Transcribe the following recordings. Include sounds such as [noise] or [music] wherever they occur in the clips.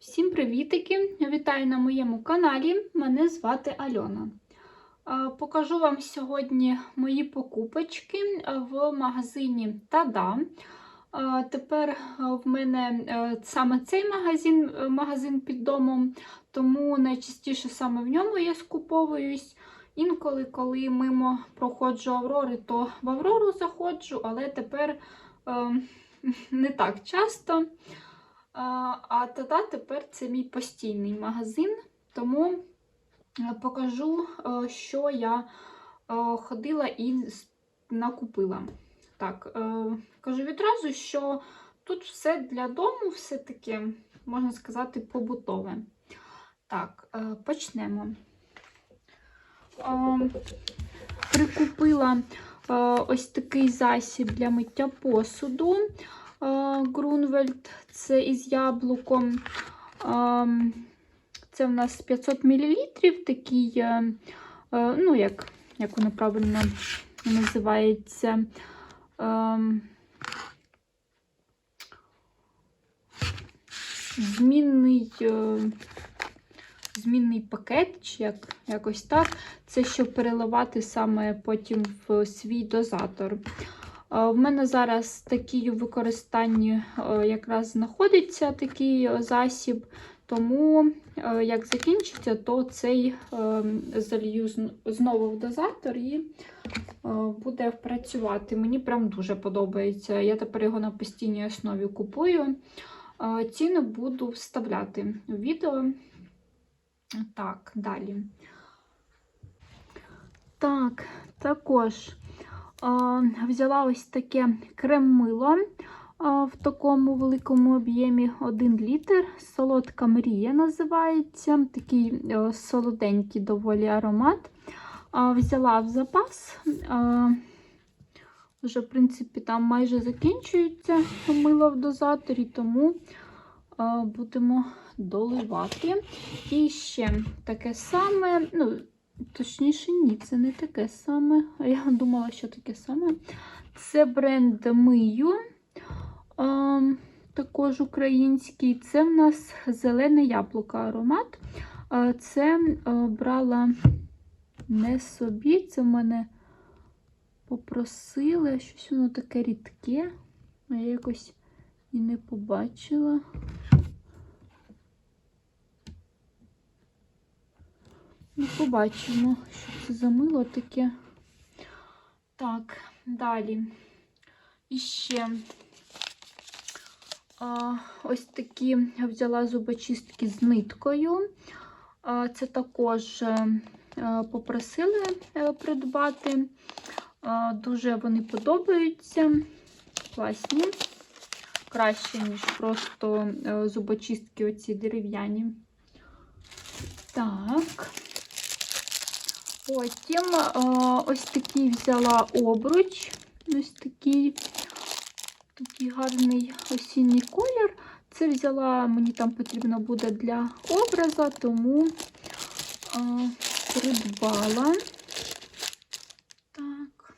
Всім привітики! Вітаю на моєму каналі. Мене звати Альона. Покажу вам сьогодні мої покупочки в магазині Тада. Тепер в мене е, саме цей магазин, е, магазин під домом, тому найчастіше саме в ньому я скуповуюсь. Інколи, коли мимо проходжу Аврори, то в Аврору заходжу, але тепер е, [laughs] не так часто. А, Тада тепер це мій постійний магазин, тому е, покажу, е, що я е, ходила і накупила. Так, кажу відразу, що тут все для дому, все таки, можна сказати, побутове. Так, почнемо. Прикупила ось такий засіб для миття посуду. Грунвельд, це із яблуком. Це в нас 500 мл, такий, е, е, ну, як, як воно правильно називається. Змінний, е, змінний пакет, чи як, якось так. Це щоб переливати саме потім в свій дозатор. Е, В мене зараз такий у використанні е, якраз знаходиться такий е, засіб, тому як закінчиться, то цей залью знову в дозатор і буде працювати. Мені прям дуже подобається. Я тепер його на постійній основі купую. Ціну буду вставляти у відео. Так, далі. Так, також взяла ось таке крем-мило в такому великому об'ємі 1 літр. Солодка мрія називається. Такий е, солоденький доволі аромат. Взяла в запас. Вже, в принципі, там майже закінчується мило в дозаторі, тому будемо доливати. І ще таке саме, ну, Точніше, ні, це не таке саме. Я думала, що таке саме. Це бренд Мию, також український. Це в нас зелене яблуко аромат. Це брала не собі, це в мене попросили. Щось воно таке рідке. Я якось і не побачила. Ну, побачимо, що це за мило таке. Так, далі. І ще а, ось такі взяла зубочистки з ниткою. А, це також е, е, попросили е, придбати. А, дуже вони подобаються. Класні. Краще, ніж просто е, зубочистки оці дерев'яні. Так. Потім е, ось такий взяла обруч. Ось такий такий гарний осінній колір. Це взяла, мені там потрібно буде для образа, тому е, придбала. Так.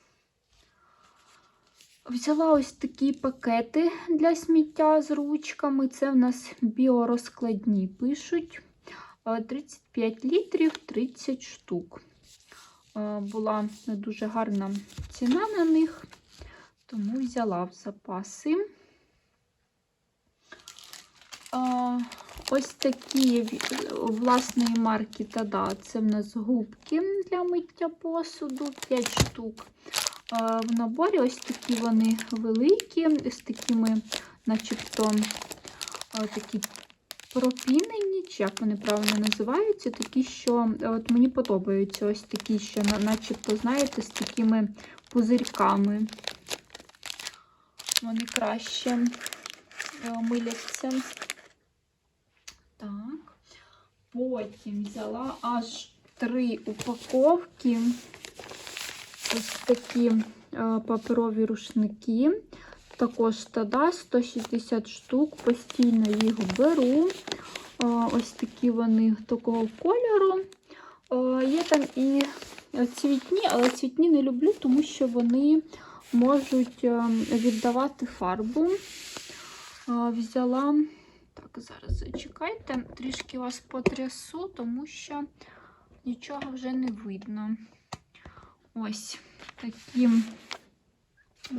Взяла ось такі пакети для сміття з ручками. Це в нас біорозкладні пишуть. Е, 35 літрів, 30 штук. Е, Була не дуже гарна ціна на них, тому взяла в запаси. Е, Ось такі власної марки Тада. Це в нас губки для миття посуду, 5 штук. Е, В наборі ось такі вони великі, з такими, начебто, такі пропінені, чи як вони правильно називаються, такі, що от мені подобаються ось такі, що начебто, знаєте, з такими пузирьками. Вони краще е, миляться. Так. Потім взяла аж три упаковки. Ось такі е, паперові рушники. Також тада 160 штук, постійно їх беру. Ось такі вони такого кольору. Є там і цвітні, але цвітні не люблю, тому що вони можуть е, віддавати фарбу. Взяла Так, зараз зачекайте, трішки вас потрясу, тому що нічого вже не видно. Ось такі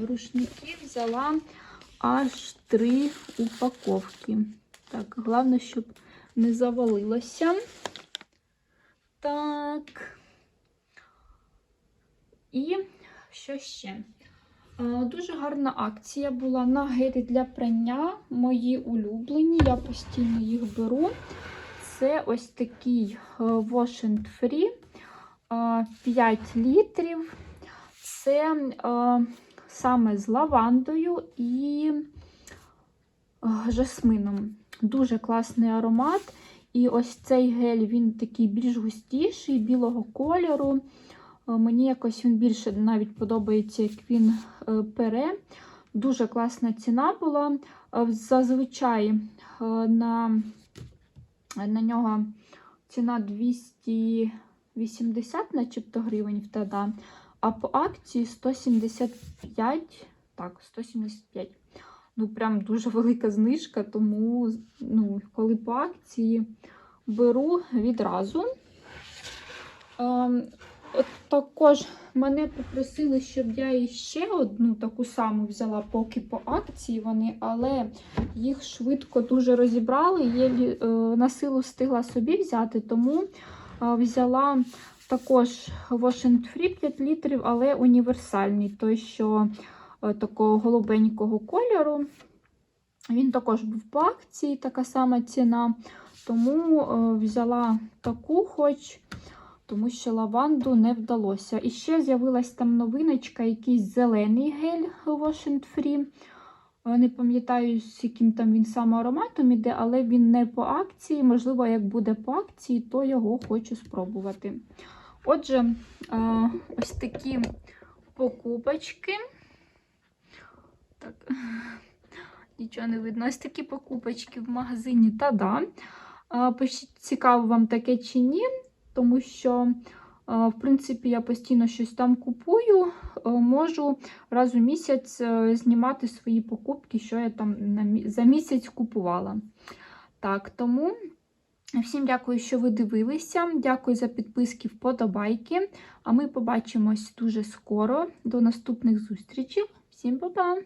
рушники взяла аж три упаковки. Так, головне, щоб не завалилося. Так. І що ще? Дуже гарна акція була на гелі для прання. Мої улюблені, я постійно їх беру. Це ось такий е, Wash and Free е, 5 літрів. Це е, саме з лавандою і е, жасмином. Дуже класний аромат. І ось цей гель він такий більш густіший, білого кольору. Е, Мені якось він більше навіть подобається, як він е, пере. Дуже класна ціна була. Е, Зазвичай на, на нього ціна 280 начебто гривень в ТАДА, а по акції 175. Так, 175. Ну, прям дуже велика знижка, тому ну, коли по акції беру відразу. Ем, от також мене попросили, щоб я іще одну таку саму взяла, поки по акції вони, але їх швидко дуже розібрали. Є е, на силу встигла собі взяти, тому е, взяла також Wash and Free 5 літрів, але універсальний, той, що е, такого голубенького кольору. Він також був по акції, така сама ціна. Тому е, взяла таку, хоч тому що лаванду не вдалося. І ще з'явилась там новиночка, якийсь зелений гель Wash Free. Е, Не пам'ятаю, з яким там він саме ароматом іде, але він не по акції. Можливо, як буде по акції, то його хочу спробувати. Отже, е, ось такі покупочки. Так, [laughs] нічого не видно. Ось такі покупочки в магазині Тада. Е, Пишіть, цікаво вам таке чи ні, тому що, в принципі, я постійно щось там купую, можу раз у місяць е, знімати свої покупки, що я там за місяць купувала. Так, тому всім дякую, що ви дивилися. Дякую за підписки, вподобайки. А ми побачимось дуже скоро. До наступних зустрічей. Всім па-па!